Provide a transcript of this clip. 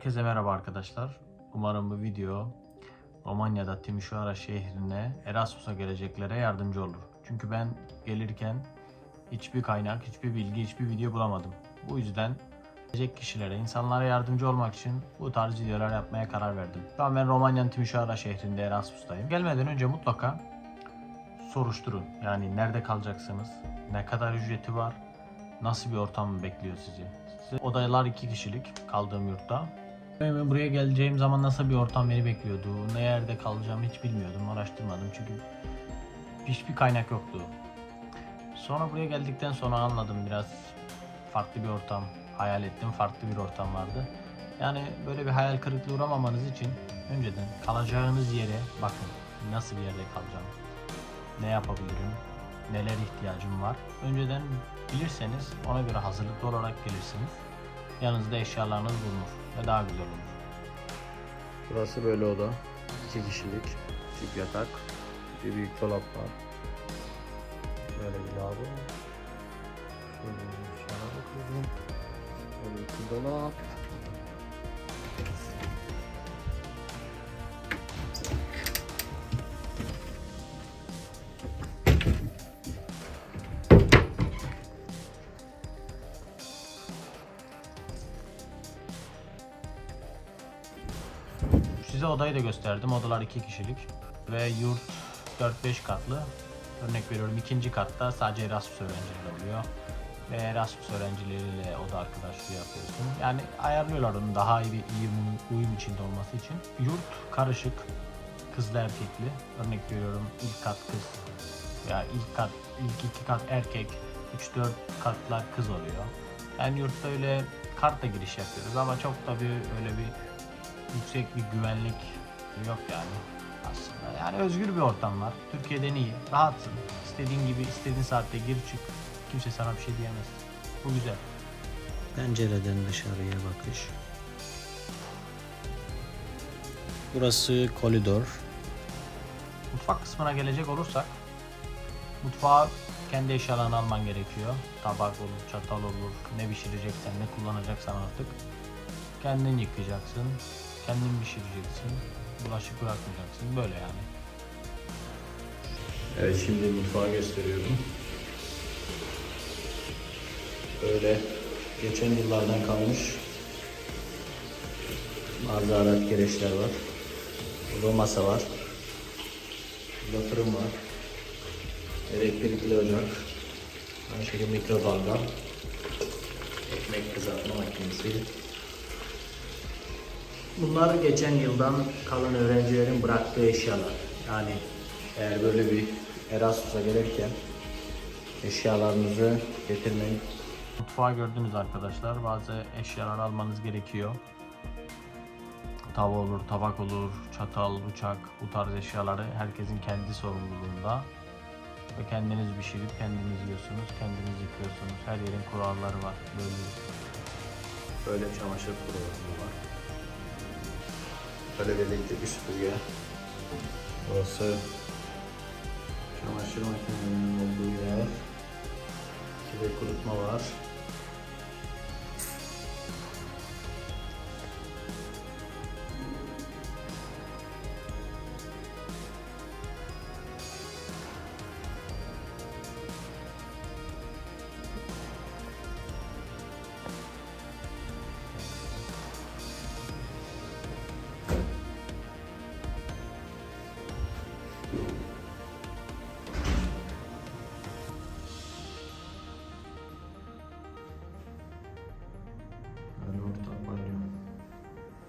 Herkese merhaba arkadaşlar. Umarım bu video Romanya'da Timișoara şehrine Erasmus'a geleceklere yardımcı olur. Çünkü ben gelirken hiçbir kaynak, hiçbir bilgi, hiçbir video bulamadım. Bu yüzden gelecek kişilere, insanlara yardımcı olmak için bu tarz videolar yapmaya karar verdim. Şu an ben Romanya'nın Timișoara şehrinde Erasmus'tayım. Gelmeden önce mutlaka soruşturun. Yani nerede kalacaksınız, ne kadar ücreti var, nasıl bir ortam bekliyor sizi. Odalar iki kişilik kaldığım yurtta. Ben buraya geleceğim zaman nasıl bir ortam beni bekliyordu, ne yerde kalacağımı hiç bilmiyordum, araştırmadım çünkü hiçbir kaynak yoktu. Sonra buraya geldikten sonra anladım biraz farklı bir ortam, hayal ettim farklı bir ortam vardı. Yani böyle bir hayal kırıklığı uğramamanız için önceden kalacağınız yere bakın. Nasıl bir yerde kalacağım, ne yapabilirim, neler ihtiyacım var. Önceden bilirseniz ona göre hazırlıklı olarak gelirsiniz. Yanınızda eşyalarınız bulunur ve daha güzel olur. Burası böyle oda. iki kişilik çift yatak. Bir büyük dolap var. Böyle bir lavabo. Şöyle bir aşağı bakalım. Böyle iki dolap. Size odayı da gösterdim. Odalar iki kişilik ve yurt 4-5 katlı. Örnek veriyorum ikinci katta sadece Erasmus öğrencileri oluyor. Ve Erasmus öğrencileriyle oda arkadaşlığı yapıyorsun. Yani ayarlıyorlar onu daha iyi bir uyum- uyum içinde olması için. Yurt karışık, kızlı erkekli. Örnek veriyorum ilk kat kız ya ilk kat, ilk iki kat erkek, 3-4 katlar kız oluyor. Yani yurtta öyle kartla giriş yapıyoruz ama çok da bir öyle bir yüksek bir güvenlik yok yani aslında. Yani özgür bir ortam var. Türkiye'den iyi. Rahatsın. İstediğin gibi istediğin saatte gir çık. Kimse sana bir şey diyemez. Bu güzel. Pencereden dışarıya bakış. Burası koridor. Mutfak kısmına gelecek olursak mutfağa kendi eşyalarını alman gerekiyor. Tabak olur, çatal olur, ne pişireceksen, ne kullanacaksan artık. Kendin yıkayacaksın, kendin pişireceksin, bulaşık bırakmayacaksın. Böyle yani. Evet şimdi mutfağı gösteriyorum. Böyle geçen yıllardan kalmış bazı araç gereçler var. Burada masa var. Burada fırın var. Elektrikli ocak. Aynı mikrodalga. Ekmek kızartma makinesi. Bunlar geçen yıldan kalan öğrencilerin bıraktığı eşyalar. Yani eğer böyle bir Erasmus'a gelirken eşyalarınızı getirmeyin. Mutfağı gördünüz arkadaşlar. Bazı eşyalar almanız gerekiyor. Tava olur, tabak olur, çatal, bıçak bu tarz eşyaları herkesin kendi sorumluluğunda. Ve kendiniz pişirip kendiniz yiyorsunuz, kendiniz yıkıyorsunuz. Her yerin kuralları var. Böyle böyle çamaşır kuralı var. Birlikte bir süpürge. Burası çamaşır makinelerinin olduğu yer. İki de kurutma var.